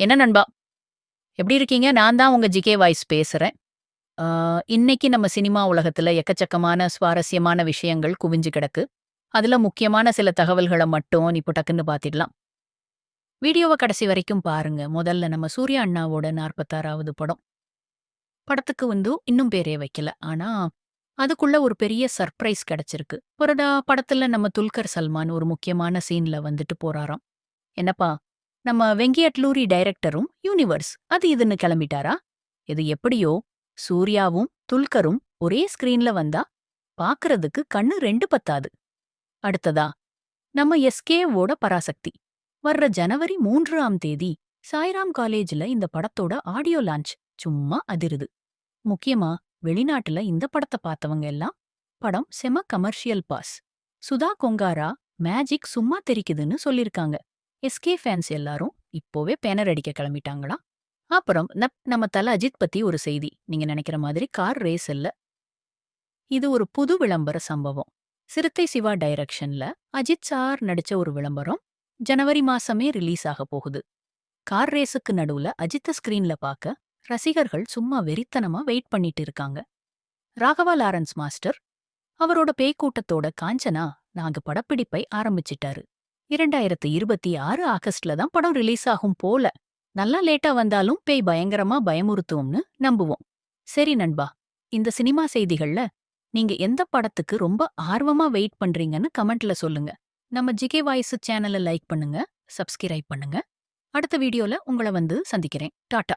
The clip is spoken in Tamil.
என்ன நண்பா? எப்படி இருக்கீங்க? நான் தான் உங்க ஜிகே வாய்ஸ் பேசுறேன். இன்னைக்கு நம்ம சினிமா உலகத்துல எக்கச்சக்கமான சுவாரஸ்யமான விஷயங்கள் குவிஞ்சு கிடக்கு. அதுல முக்கியமான சில தகவல்களை மட்டும் இப்போ டக்குன்னு பாத்திடலாம். வீடியோவை கடைசி வரைக்கும் பாருங்க. முதல்ல நம்ம சூர்யா அண்ணாவோட நாற்பத்தாறாவது படம். படத்துக்கு வந்து இன்னும் பேரே வைக்கல. ஆனா அதுக்குள்ள ஒரு பெரிய சர்ப்ரைஸ் கிடைச்சிருக்கு. புரடா படத்துல நம்ம துல்கர் சல்மான் ஒரு முக்கியமான சீன்ல வந்துட்டு போறாராம். என்னப்பா நம்ம வெங்கியட்லூரி டைரக்டரும் யூனிவர்ஸ். அது இதுன்னு கிளம்பிட்டாரா? இது எப்படியோ? சூர்யாவும் துல்கரும் ஒரே ஸ்கிரீன்ல வந்தா பாக்குறதுக்கு கண்ணு ரெண்டு பத்தாது. அடுத்ததா நம்ம எஸ்கேவோட பராசக்தி. வர்ற ஜனவரி மூன்றாம் தேதி சாய்ராம் காலேஜ்ல இந்த படத்தோட ஆடியோ லான்ச். சும்மா அதிருது. முக்கியமா வெளிநாட்டுல இந்த படத்தை பார்த்தவங்க எல்லாம் படம் செம commercial boss. Sudha Kongara magic சும்மா தெரிக்குதுன்னு சொல்லிருக்காங்க. எஸ்கே ஃபேன்ஸ் எல்லாரும் இப்போவே பேனர் அடிக்க கிளம்பிட்டாங்களாம் அப்புறம் நப் நம்ம தல அஜித் பத்தி ஒரு செய்தி. நீங்க நினைக்கிற மாதிரி கார் ரேஸ் இல்ல. இது ஒரு புது விளம்பர சம்பவம். சிறுத்தை சிவா டைரக்ஷன்ல அஜித் சார் நடிச்ச ஒரு விளம்பரம் ஜனவரி மாசமே ரிலீஸ் ஆக போகுது. கார் ரேஸுக்கு நடுவுல அஜித்த ஸ்கிரீன்ல பார்க்க ரசிகர்கள் சும்மா வெறித்தனமா வெயிட் பண்ணிட்டு இருக்காங்க. ராகவா லாரன்ஸ் மாஸ்டர் அவரோட பேய்க்கூட்டத்தோட காஞ்சனா நாங்க படப்பிடிப்பை ஆரம்பிச்சிட்டாரு. இரண்டாயிரத்து இருபத்தி ஆறு ஆகஸ்ட்ல தான் படம் ரிலீஸ் ஆகும் போல. நல்லா லேட்டா வந்தாலும் பேய் பயங்கரமா பயமுறுத்துவோம்னு நம்புவோம். சரி நண்பா இந்த சினிமா செய்திகள்ல நீங்க எந்த படத்துக்கு ரொம்ப ஆர்வமா வெயிட் பண்றீங்கன்னு கமெண்ட்ல சொல்லுங்க. நம்ம ஜிகே வாய்ஸ் சேனலை லைக் பண்ணுங்க சப்ஸ்கிரைப் பண்ணுங்க. அடுத்த வீடியோல உங்களை வந்து சந்திக்கிறேன். டாட்டா.